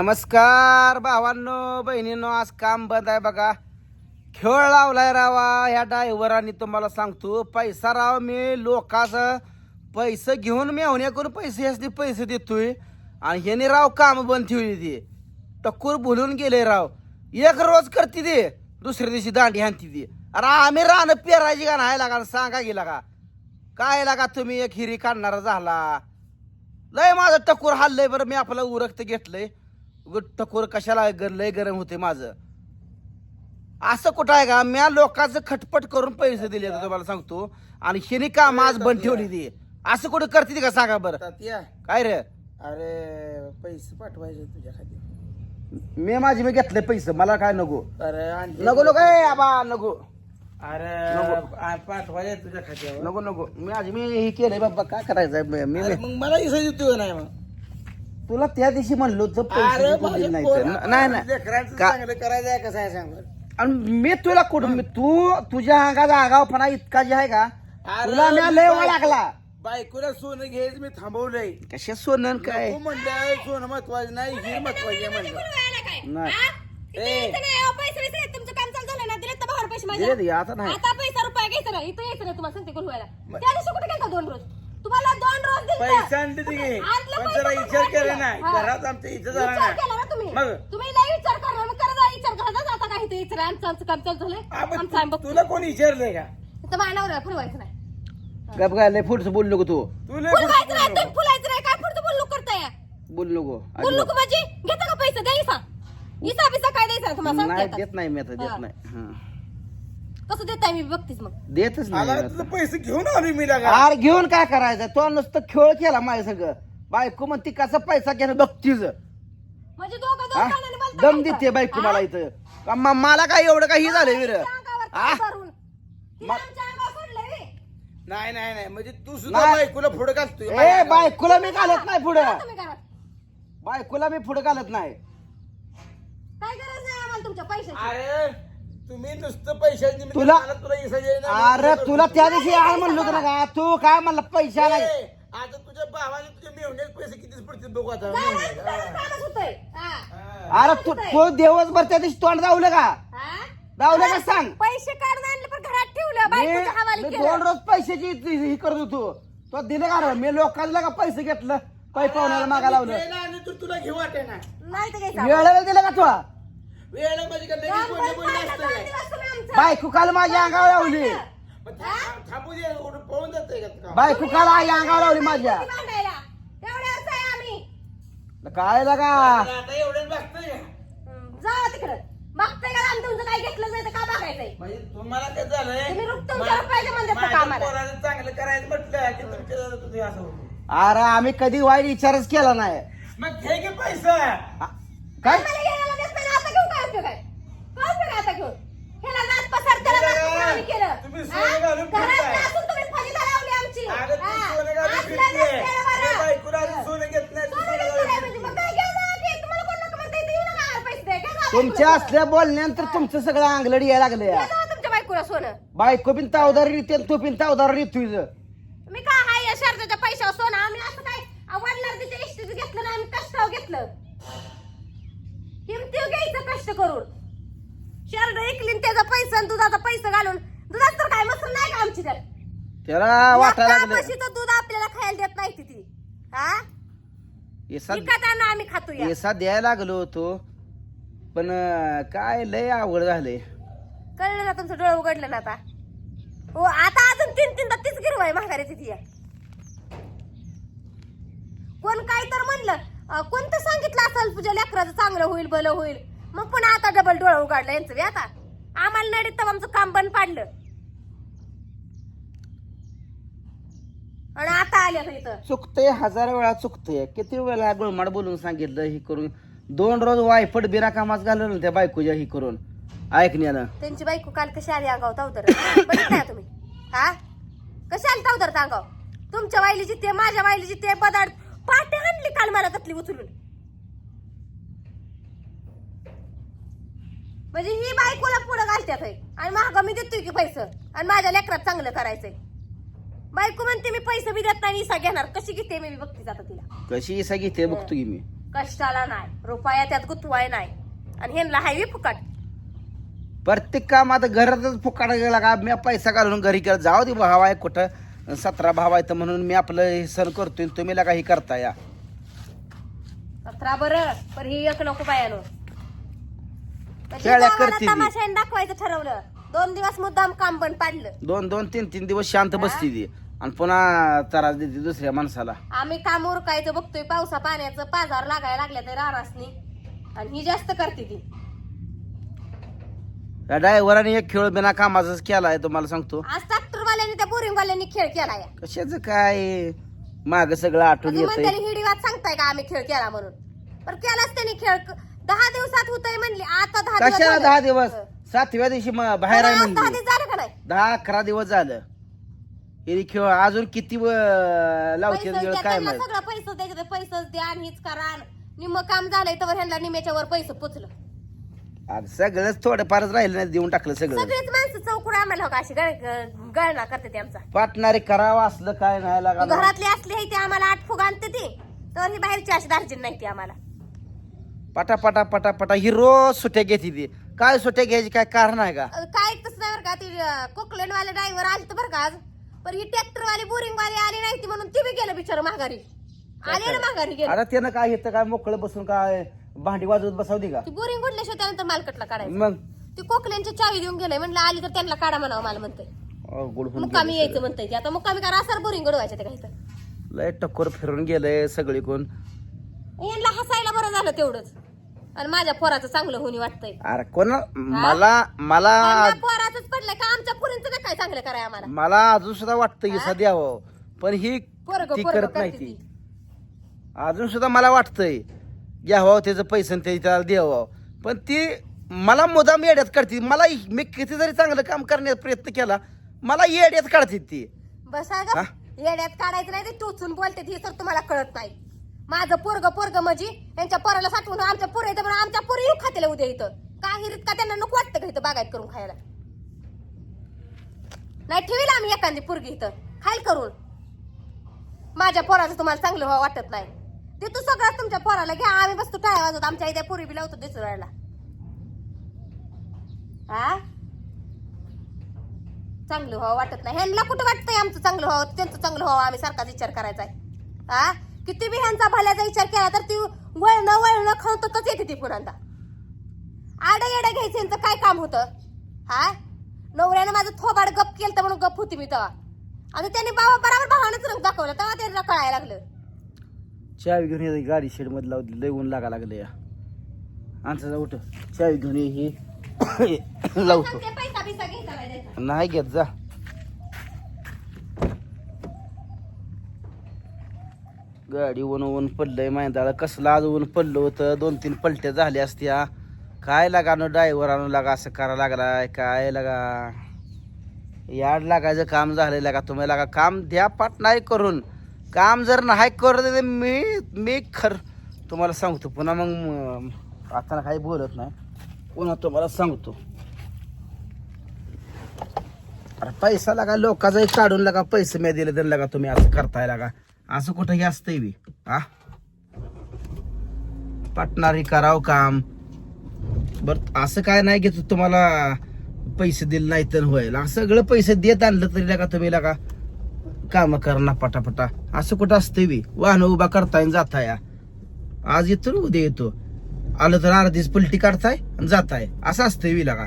नमस्कार भावांनो बहिणींनो आज काम बंद आहे बघा. खेळ लावलाय रावा ह्या ड्रायव्हरांनी तुम्हाला सांगतो पैसा राव मी लोकांचं पैसे घेऊन मेवण्या करून पैसे असते पैसे देतोय. आणि ह्याने राव काम बंद ठेवली ती. टक्कूर बोलून गेले राव. एक रोज करते ते दुसऱ्या दिवशी दांडी आणते ती. अरे आम्ही राहणं पेरायची का नाही लागा सांगा गेला का काय लागा तुम्ही एक हिरी काढणारा झाला. लय माझं टकोर हल्लंय बरं मी आपलं उरक्त घेतलंय. टकोर कशाला गर- लय गरम होते माझं? असं कुठं आहे का? म्या लोकांचं खटपट करून पैसे दिले आता तुम्हाला सांगतो. आणि हिने काम आज बंद ठेवली ती? असं कुठं करते ती का सांगा बरं? तात्या. काय रे? अरे पैसे पाठवायचे तुझ्या खाली मी माझी मी घेतले पैसे मला काय नको? अरे आणले नको नको. ए आबा नको. अरे. आ- पाठवायचे तुझ्या खात्यावर नको नको. मी आज मी हे केलंय बाबा काय करायचंय? मी- मी अरे मग मला इसं देतोय नाही मग? तुला त्या दिवशी म्हणलो तर पैसे नाही तर. नाही नाही. का- करायचं आहे कसं आहे सांग बरं. आणि मी तुला कुठं मी- तू तुझ्या अंगाचा आगावपणा इतका जे आहे का? अरे तुला मी लय बाय- लागला. बायकोला सोनं घ्यायच मी थांबवलंय. कशा सोनं काय? तू म्हणलं सोनं महत्वाचं नाही ही महत्वाची आहे म्हणलं. नाही. ए. दिले दे, आता नाही. आता पैसा रुपया घ्यायचा नाही इथं यायचं नाही तुम्हाला सांगते गुरुवायला त्या दिवशी कुठे गेलता दोन रोज तुम्हाला दोन रोज दिलतं. पैसे आणले ते घे. आणलं पण पैसे जरा पण विचार केला. नाही. हा. घरात आमच्या इथं झाला विचार केला ना तुम्ही. मग? तुम्ही लय विचार करणार. मग करा जा विचार करा. आता काय इथे विचार आमचं आमचं काम चालू झालंय. आपण आमचं आम्ही बघतो तुला कोणी विचारलंय का? नवऱ्याला फुलवायचं नाही. गप काय लय पुढचं बोललो नको तू. तू फुलवायचं नाही. तुम्ही फुलायचं नाही. काय पुढचं बोललो करताय? बोल नको. बोललो का म्हणजे घेता का पैसे? द्या इसा. इसा बिसा काय द्यायचा तुम्हाला? नाही सांगते देत आता. नाही मी आता हा. देत नाही. हं. कसं देताय मी बघतीस मग देतच नाही आला तुझं. पैसे घेऊन आलो मी लागा अरे घेऊन काय करायचं तो नुसतं खेळ केला माझ्या सगळं बायको म्हणती कसा पैसा घेणं बघतीच म्हणजे दोघं दोन हा? कानाने बोलता दम काय देते तर? बायको हा? मला इथं का म- मला काय एवढं काही झालं विर आमच्या अंगावर हा? ताप भरून. तिने मा- आमच्या अंगावर सोडलंय बे. नाही नाही नाही म्हणजे तू सुद्धा नाही. बायकोला पुढे घालतोय ए बायकोला मी घालत नाही पुढं तुम्ही घरात बायकोला मी पुढं घालत नाही काय गरज नाही आम्हाला तुमच्या पैशाची अरे तुम्ही नुसतं तुला-. अरे तुला त्या दिवशी आण म्हणलो होतं ना का? तू काय म्हणला? पैसा नाही. आता तुझ्या भावाने तुझ्या पैसे किती पडतील बघू आता. होतंय. हा. हा. अरे तू तो दिवसभर त्या दिवशी तोंड जावलं का? हा? जावलं का सांग? पैसे काढून आणले पण घरात ठेवलं. बायकोच्या मी हवाली मी केलं. दोन रोज पैशाची ती- ही करत होतो. तो दिलं का रे? मी लोकांना का पैसे घेतलं. पै पाहुण्याला मागा लावलं. तुला घेऊ वाटे ना नाही तर वेळेला दिलं का तुला? वेळेला का लगेच असतं काय? बायको काल माझ्या अंगावर लावली. मग थांब- थांबू दे उठून पळून जातंय का काम? बायको काल आई अंगावर लावली माझ्या. काय लगा आता एवढ्याच बघतोय. का? हम्म, जावा तिकडं. मागताय का आम्ही तुमचं काही घेतलं नाही तर का बघायचंय? म्हणजे तुम्हाला काय झालंय. तुम्ही रुक तुमच्या मा- रुपयाच्या म्हणतात का माझ्या कामाला? पोराला चांगलं करायचं म्हटलं की तुमच्या तुझे असं होतं. अरे आम्ही कधी वाईट विचारच केला नाही. मग घे की पैसा. आ- काय घ्यायला देत नाही, आता घेऊन काय उपयोग आहे काय उपयोग आहे आता घेऊन ह्याला नाद पसार त्याला नाद पसार आम्ही केलं तुम्ही हा? सोनं घालून घरात फिरताय. असून तुम्ही फजिता लावली आमची अगं तू हा. सोनं घालून असलं फिरतेय. नसलेलं बरं. हे बायकोला अजून सोनं घेत नाही, तू सोनं सोनं घेतलं घालून नाही म्हणजे मग काय घेऊन जा की? तुम्हाला कोण नको म्हणतंय ते येऊ नका आम्हाला पैसे द्या. घ्या जा तुमच्या असल्या बोलण्यानंतर तुमचं सगळं अंगलडी यायला लागले तुमच्या बायकोला सोनं. बायको बिन तावदार रीते तू बिन तावदार रीत तुझं मी काय हाय या शर्टाच्या पैशावर सोनं? आम्ही असं काय वडणार तिच्या इष्टीचं घेतलं नाही आम्ही कष्टावर घेतलं. किमती घ्यायचं कष्ट करून. शर्ट ऐकली त्याचा पैसा आणि दुधाचा पैसा घालून दुधात तर काय मसून नाही का आमची तर? त्याला वाटायला लागलं. म्हशीचं दूध आपल्याला खायला देत नाही ती. हा? येसा विकत आणून आम्ही खातो या. येसा द्यायला लागलो होतो. पण अं, काय लय अवघड झालंय. कळलं ना तुमचं डोळं उघडलं ना आता. हो आता अजून तीन तीनदा तीच गिरवाय आहे तिथे कोण काय तर म्हणलं अं, कोणतं सांगितलं असेल तुझ्या लेकराचं चांगलं होईल भलं होईल. मग पुन्हा आता डबल डोळं उघडलं यांचं बी आता. आम्हाला नडीत तर आमचं काम बंद पाडलं. आणि आता आल्या का इथं. चुकतंय हजार वेळा चुकतंय. किती वेळा गुळमाड बोलून सांगितलं ही करून. दोन रोज वायफट बिरा कामाच घालवलं ना त्या बायकोच्या ही करून. ऐकण्यानं त्यांची बायको काल कशी आली अंगाव तावतर बघितलं तुम्ही? हा? कशी आली तावतर अंगाव तुमच्या वाईलीची ते माझ्या वाईलीची ते बदाड पाटे आणली काल मला ततली उचलून. म्हणजे ही बायकोला पुढे घालत्यात. आणि महाग मी देतोय की पैसे. आणि माझ्या लेकरात चांगलं करायचंय. बायको म्हणते मी पैसे बी देत नाही इसा घेणार. कशी घेते मी बघतीच आता तिला. कशी इसा घेते बघतो की मी. कष्टाला नाही रुपया त्यात गुतवाय नाही. आणि ह्यांना हायवे फुकट. प्रत्येक काम आता घरातच फुकाट गेला का? मी पैसा घालून घरी केला जाऊ दे भाव आहे कुठं सतरा भाव आहे तर म्हणून मी आपलं हे सण करतोय तुम्ही लगा हे करता या. सतरा बरं पण ही एक नको बायानो. खेळ्या करते ती. तमाशाने दाखवायचं ठरवलं. दोन दिवस मुद्दाम काम पण पाडलं. दोन दोन तीन तीन दिवस शांत बसती ती. आणि पुन्हा त्रास देते दुसऱ्या माणसाला. आम्ही काम उरकायचं बघतोय पावसा पाण्याचं पाजार लागायला लागल्या तर रानासनी आणि ही जास्त करते ती. या ड्रायव्हराने एक खेळ बिना कामाचाच केलाय तुम्हाला सांगतो. आज ट्रॅक्टरवाल्यांनी त्या बोरिंगवाल्यांनी खेळ केलाय. कशाच काय? माग सगळं आठवून तुम्ही म्हणताना हिडी वाद सांगताय का आम्ही खेळ केला म्हणून? पण केलाच त्यांनी खेळ. क- दहा दिवसात होतय म्हणली आता दहा दिवस कशाला झालं. दहा दिवस. सातव्या दिवशी म- बाहेर आहे पण आज दहा म्हणजे दिवस झालं का नाही? दहा अकरा दिवस झालं. हे खेळ अजून किती व- लावते पैसे वेळ द्या, काय त्यांना माहीत? सगळं पैसे द्यायचे द्या आणि हीच करा. निम्म काम झालंय तर ह्यांना निम्याच्या वर पैसे पुचलं. सगळंच थोडंफारच राहिलं नाही देऊन टाकलं सगळं. सगळीच माणसं चौकुड आम्हाला हो का? अशी गळ- ग- गळना करते ते आमचा. पाटणारे करावं असलं काय नाही लागा घरातली असली आहे ती आम्हाला आठ फुग आणते ती तर ही बाहेरची अशी दार्जिन नाही ती आम्हाला. पटा पटा पटा पटा ही रोज सुट्या घेते ती. काय सुट्या घ्यायची काय कारण आहे का? अ, काय तसं नाही बरं का ती कोकलेन वाले ड्रायव्हर आले तर बरं का आज. पण ही ट्रॅक्टर वाली बोरिंग वाली आली नाही ती म्हणून ती बी गेलं बिचार माघारी. आले ना माघारी गेलं. आता त्यानं काय येतं काय मोकळं बसून काय भांडी वाजवत बसावती का? ती बोरिंग उडल्याशिवाय त्यानंतर मालकटला काढायचं. मग? ती कोकल्यांची चावी देऊन गेलंय म्हणलं आली तर त्यांना काढा म्हणावं मला म्हणते अवघड होऊन मुक्कामी गेलं यायचं म्हणताय ती. आता मुक्कामी करा सर बोरिंग उडवायचं ते काही तर सगळं. लय टक्कर फिरून गेलंय सगळी कोण. यांना हसायला बरं झालं तेवढंच. आणि माझ्या पोराचं चांगलं होणी वाटतंय. अरे कोण मला मला त्यांना पडलंय का आमच्या पुरींचं नाही चांगलं कराय आम्हाला? मला अजून सुद्धा वाटतं की हा? द्यावं पण ही पोरगं- ती पोरगं करत नाही करते ती. ती. अजून सुद्धा मला वाटतंय घ्यावं त्याचं पैसे आणि ते त्याला द्यावं. पण ती मला मुदाम येड्यात काढते. मला मी किती जरी चांगलं काम करण्याचा प्रयत्न केला मला येड्यात काढते ती. बसा हा? ग येड्यात काढायचं नाही ते टोचून बोलते हे तर तुम्हाला कळत नाही. माझं पोरग पोरग म्हणजे यांच्या पोराला साठवून आमच्या पोरं येतं म्हणून आमच्या पोरं येऊ खातेला उद्या इथं. काय हिरीत का त्यांना नको वाटतं का इथं बागायत करून खायला? नाही ठेवील आम्ही एखादी पोरगी इथं. खाईल करून. माझ्या पोराचं तुम्हाला चांगलं व्हावं वाटत नाही. ते तू सगळं तुमच्या पोराला घ्या. आम्ही बसतो टाळ्या वाजवत. आमच्या इथे पोरी बी लावतो दिसरायला हा चांगलं व्हावं वाटत नाही. ह्यांना कुठं वाटतंय आमचं चांगलं व्हावं? त्यांचं चांगलं व्हावं. आम्ही सारखाच विचार करायचा आहे. हा किती बी ह्यांचा भल्याचा विचार केला तर ती वळणं वळणं खावतच येते ती पुन्हा आडं येडं घ्यायचं यांचं काय काम होतं? हा नवऱ्यानं माझं थोबाड गप केलं तर म्हणून गप होती मी तेव्हा. आणि त्यांनी बाबा बरोबर भावानंच रंग दाखवलं तेव्हा त्यांना कळायला लागलं. चावी घेऊन ये गाडी शेडमध्ये लावली लय ऊन लागा लागलं या. आमचा उठ. चावी घेऊन ये ही. लावतो ते पैसा बिसा घ्यायचा नाही घेत जा. गाडी ऊन ऊन पडलंय मैदाळ कसलं आज ऊन पडलं होतं? दोन तीन पलट्या झाल्या असत्या. काय लागा नो ड्रायव्हर आणू लागा असं करा लागलाय काय लागा? याड लागायचं काम झालेलं लागा तुम्ही लागा काम द्या पाठ नाही करून. काम जर नाही करत मी मी खर तुम्हाला सांगतो पुन्हा मग आता काही बोलत नाही. पुन्हा तुम्हाला सांगतो. अरे पैसा लागा लोकांचा एक काढून लागा पैसे मी दिले तर लागा तुम्ही असं करताय लागा. असं कुठं असतंय बी हा? पटणारी कराव काम. बरं असं काय नाही की तुम्हाला पैसे दिले नाही तर होईल. असं सगळं पैसे देत आणलं तरी का तुम्ही का काम करणार पटापटा. असं कुठं असते बी? वाहन उभा करताय आणि जाताय. आज येतो ना उद्या येतो. आलं तर अर्धीच पलटी काढताय आणि जाताय. असं असतंय विला का